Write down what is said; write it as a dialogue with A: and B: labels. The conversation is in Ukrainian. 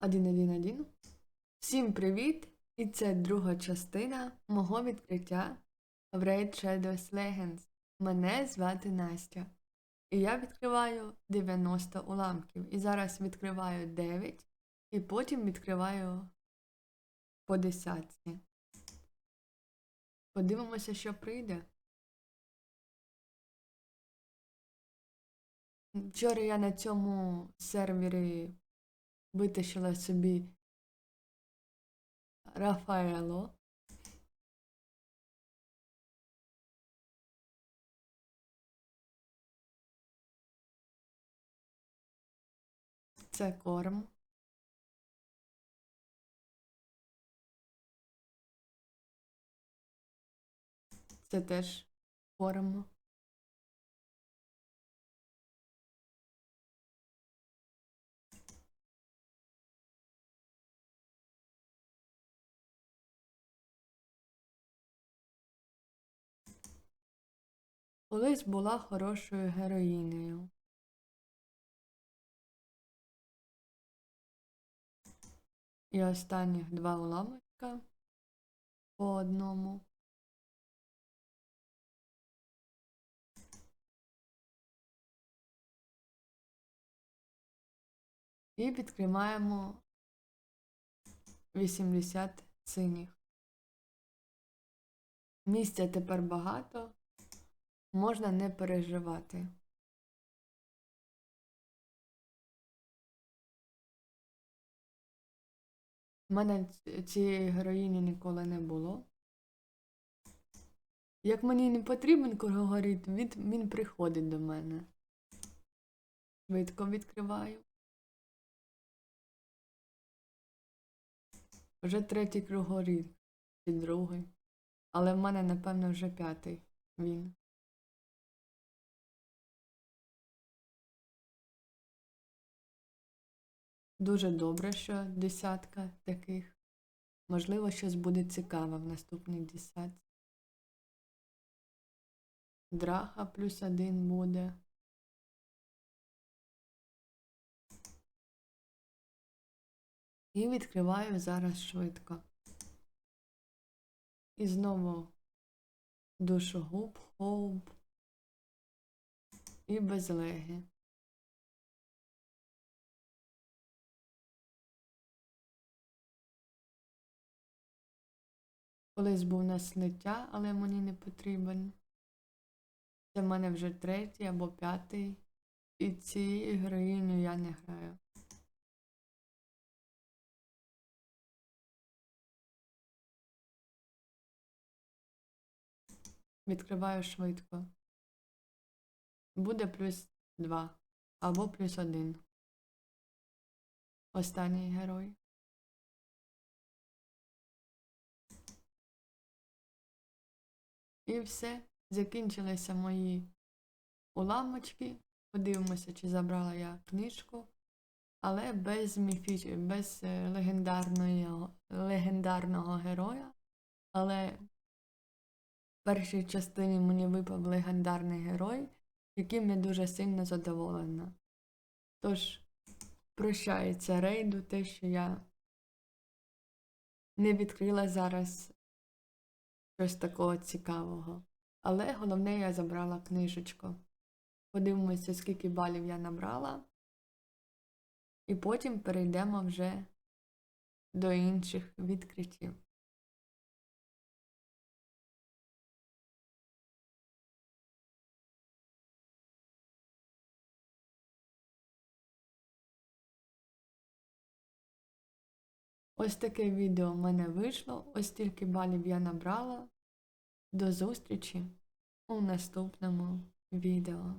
A: 1.1.1. Всім привіт! І це друга частина мого відкриття в Raid Shadows Legends. Мене звати Настя. І я відкриваю 90 уламків. І зараз відкриваю 9, і потім відкриваю по десятці. Подивимося, що прийде. Вчора я на цьому сервері витащила собі Рафаело. Це корм. Це теж корм. Колись була хорошою героїнею. І останніх два уламочка по одному. І відкриваємо 80 синіх. Місця тепер багато, можна не переживати. У мене цієї героїні ніколи не було. Як мені не потрібен кругорід, він, він приходить до мене. Швидко відкриваю. Вже третій кругорід, чи другий. Але в мене, напевно, вже п'ятий він. Дуже добре, що десятка таких. Можливо, щось буде цікаве в наступній десятці. Драха плюс один буде. І відкриваю зараз швидко. І знову душогуб, хоуп і безлеги. Колись був на слиття, але мені не потрібен. Це в мене вже третій або п'ятий. І цією героїню я не граю. Відкриваю швидко. Буде плюс 2 або плюс 1. Останній герой. І все. Закінчилися мої уламочки. Подивимося, чи забрала я книжку. Але без міфіч... без е, легендарної... легендарного героя. Але в першій частині мені випав легендарний герой, яким я дуже сильно задоволена. Тож, прощається рейду, те, що я не відкрила зараз щось такого цікавого. Але головне, я забрала книжечку. Подивимося, скільки балів я набрала. І потім перейдемо вже до інших відкриттів. Ось таке відео в мене вийшло. Ось стільки балів я набрала. До зустрічі у наступному відео.